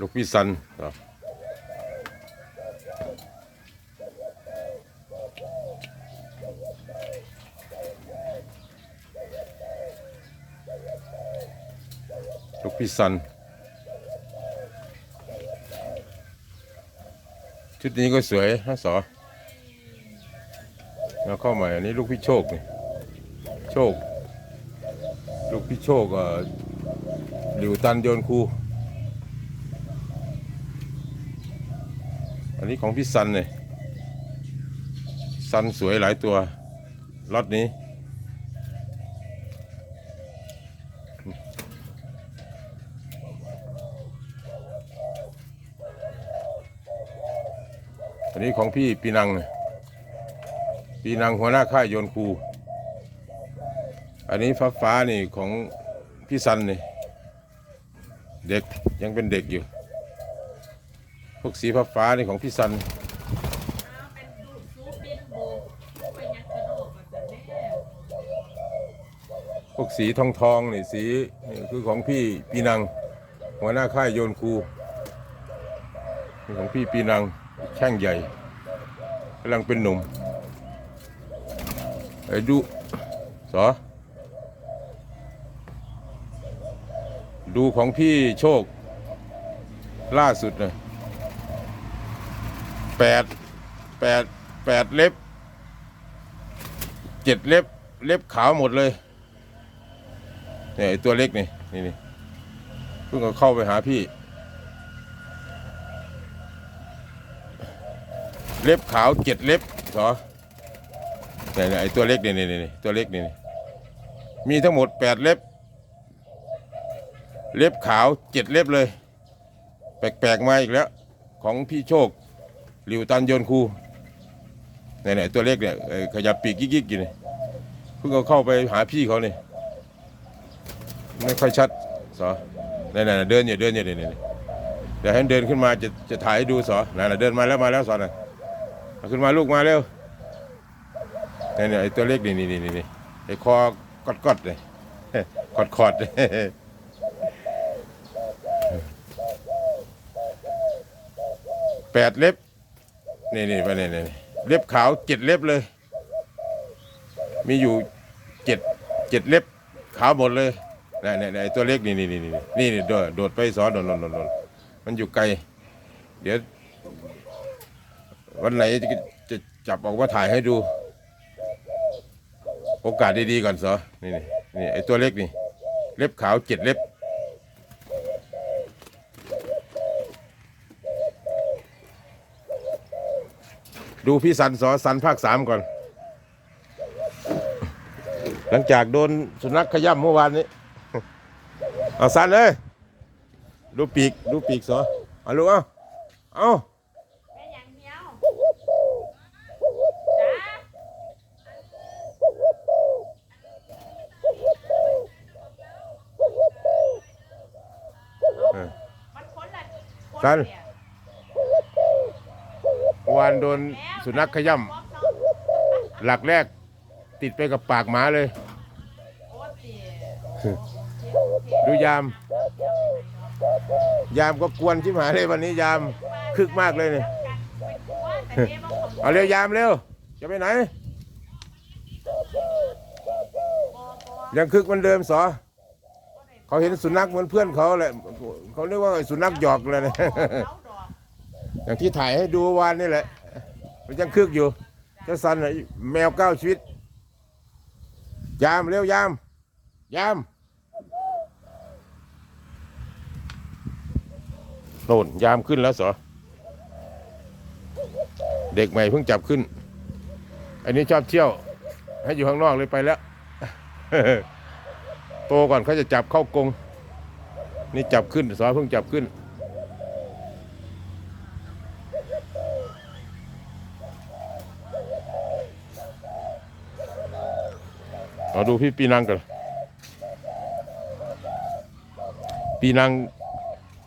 ลูกพี่ซันครับลูกพี่ซัน ชุดนี้ก็สวยฮะสอแล้วเข้ามาอันนี้ลูกพี่โชคนี่โชค ลูกพี่โชคอ่อหลิวตันโยนคู อันนี้ของพี่ซันเนี่ยซันสวยหลายตัวล็อตนี้ อันนี้ของพี่ปีนังเนี่ยปีนังหัวหน้าค่ายโยนคูอันนี้ฟ้าฟ้านี่ของพี่ซันเนี่ยเด็กยังเป็นเด็กอยู่ วกสีฟ้าฟ้านี่ของพี่ซันพวกสีทองทองนี่สีนี่คือของพี่ปีนัง หัวหน้าค่ายโยนคูนี่ของพี่ปีนังแข้งใหญ่กำลังเป็นหนุ่มอ้ดูสอดูของพี่โชคล่าสุดนะ แปดแปดแปดเล็บเจ็ดเล็บเล็บขาวหมดเลยเนี่ยไอตัวเล็กนี่นี่นี่เพิ่งเอาเข้าไปหาพี่ เล็บขาวเจ็ดเล็บเหรอเนี่ยไอตัวเล็กนี่นี่นี่ตัวเล็กนี่นี่มีทั้งหมดแปดเล็บ เล็บขาวเจ็ดเล็บเลย แปลกๆมาอีกแล้ว ของพี่โชค หลิวตันยนคูเนี่ยเนี่ยตัวเล็กเนี่ยขยับปีกกิ๊กๆอยู่นี่เพิ่งเอาเข้าไปหาพี่เขาเนี่ยไม่ค่อยชัดสอนี่นๆเดินอยู่เดินอยู่นี่นี่เดี๋ยวให้เดินขึ้นมาจะจะถ่ายดูสอนั่นน่ะเดินมาแล้วมาแล้วสอนน่ะเอาขึ้นมาลูกมาเร็วนี่นี่ไอตัวเล็กนี่นี่นี่นี่ไอ้คอกอดกอดเลยกดคอดแปดเล็บ นี่นี่ไปนี่นี่เล็บขาวเจ็ดเล็บเลย มีอยู่เจ็ดเจ็ดเล็บขาวหมดเลยนี่นี่นี่ไอ้ตัวเล็กนี่นี่นี่นี่นี่นี่โดดโดดไปสอนโดดโดดโดดมันอยู่ไกล เดี๋ยว วันไหนจะจะจับออกมาถ่ายให้ดู โอกาสดีๆก่อนสอนี่นี่นี่ไอ้ตัวเล็กนี่ เล็บขาวเจ็ดเล็บ ดูพี่สันสอสันภาคสามก่อน หลังจากโดนสุนัขขย้ำเมื่อวานนี้ เอาสันเลย ดูปีก ดูปีกสอเอาลูกเอาเอาแม่ยังเมียวจ้าเออมันคนละคสันเยเมื่อ วานโดนสุนัขขย้ำหลักแรกติดไปกับปากหมาเลย ดูยาม ยามก็กวนชิบหายเลยวันนี้ยามคึกมากเลยเนี่ยเอาเร็วยามเร็วจะไปไหน ยังคึกเหมันเดิมสอเขาเห็นสุนัขเหมือนเพื่อนเขาแหละเขาเรียกว่าสุนัขหยอกเลยนะ อย่างที่ถ่ายให้ดูวานนี่แหละ มันยังคึกอยู่เจ้าสันแมวเก้าชีวิต ยามเร็วยาม ยามโน่นยามขึ้นแล้วสอเด็กใหม่เพิ่งจับขึ้น อันนี้ชอบเที่ยว ให้อยู่ข้างนอกเลยไปแล้ว โตก่อนเขาจะจับเข้ากรงนี่จับขึ้นสอเพิ่งจับขึ้น เรา ดูพี่ปีนังก่อนปีนัง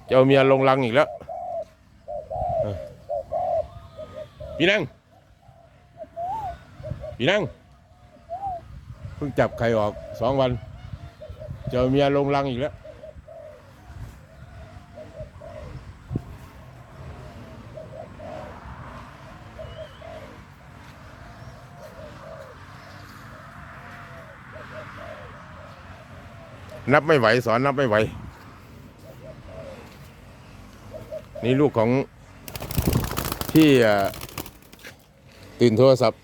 จะเอาเมียลงรังอีกแล้วปีนังปีนังเพิ่งจับไข่ออกสองวันจะเอาเมียลงรังอีกแล้ว นับไม่ไหวสอนนับไม่ไหว นี่ลูกของพี่ตื่นโทรศัพท์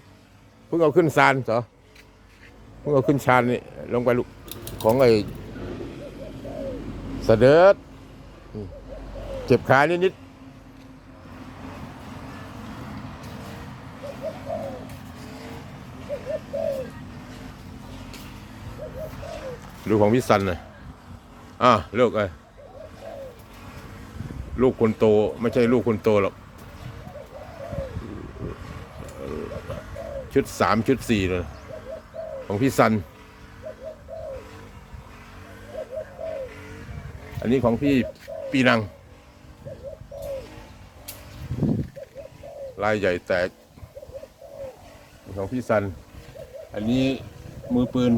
เพิ่งเอาขึ้นซานเหรอเพิ่งเอาขึ้นชานนี่ลงไปลูกของไอ้เสด็จเจ็บขานิดนิด ๆลูของพี่สันนะอะลูกเอ้ยลูกคนโต ไม่ใช่ลูกคนโตหรอกชุดสามชุดสี่เลยของพี่สัน อันนี้ของพี่ปีนัง ลายใหญ่แตก ของพี่สัน อันนี้มือปืน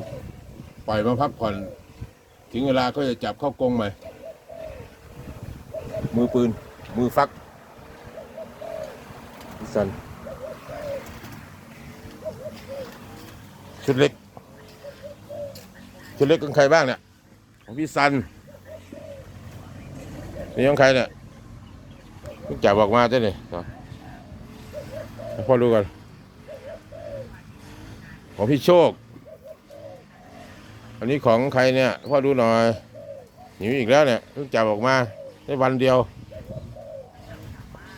ปล่อยมาพักผ่อน ถึงเวลาก็จะจับเข้ากรงใหม่ มือปืน มือฟักพี่สันชุดเล็ก ชุดเล็กของใครบ้างเนี่ยของพี่สันนี่ของใครเนี่ยเพิ่งจับออกมาเจ้าเนี่ยให้พ่อดูกันของพี่โชค อันนี้ของใครเนี่ยพ่อดูหน่อยหนิวอีกแล้วเนี่ยเพิ่งจับออกมาได้วันเดียว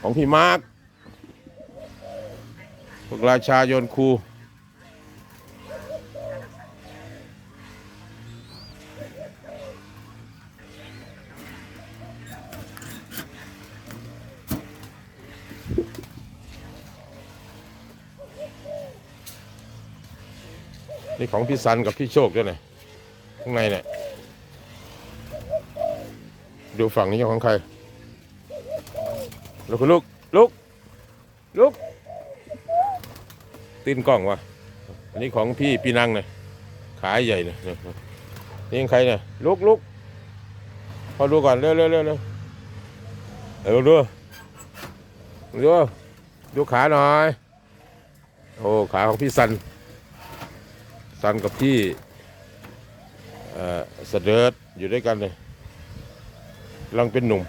ของพี่มาร์คพวกราชาโยนครูนี่ของพี่สันกับพี่โชคด้วยเนี่ย ข้างในเนี่ย ดูฝั่งนี้ของใครลุกลุกลุกลุกตีนกล้องวะอันนี้ของพี่ปีนังเนี่ยขายใหญ่เนี่ยนี่ยนี่ของใครเนี่ยลุกลุกพอดูก่อนเร็วเร็วเร็วเร็วเร็วดูดูดูขาหน่อย โอ้ขาของพี่สัน สันกับพี่ เสด็จอยู่ด้วยกันเลยกำลังเป็นหนุ่ม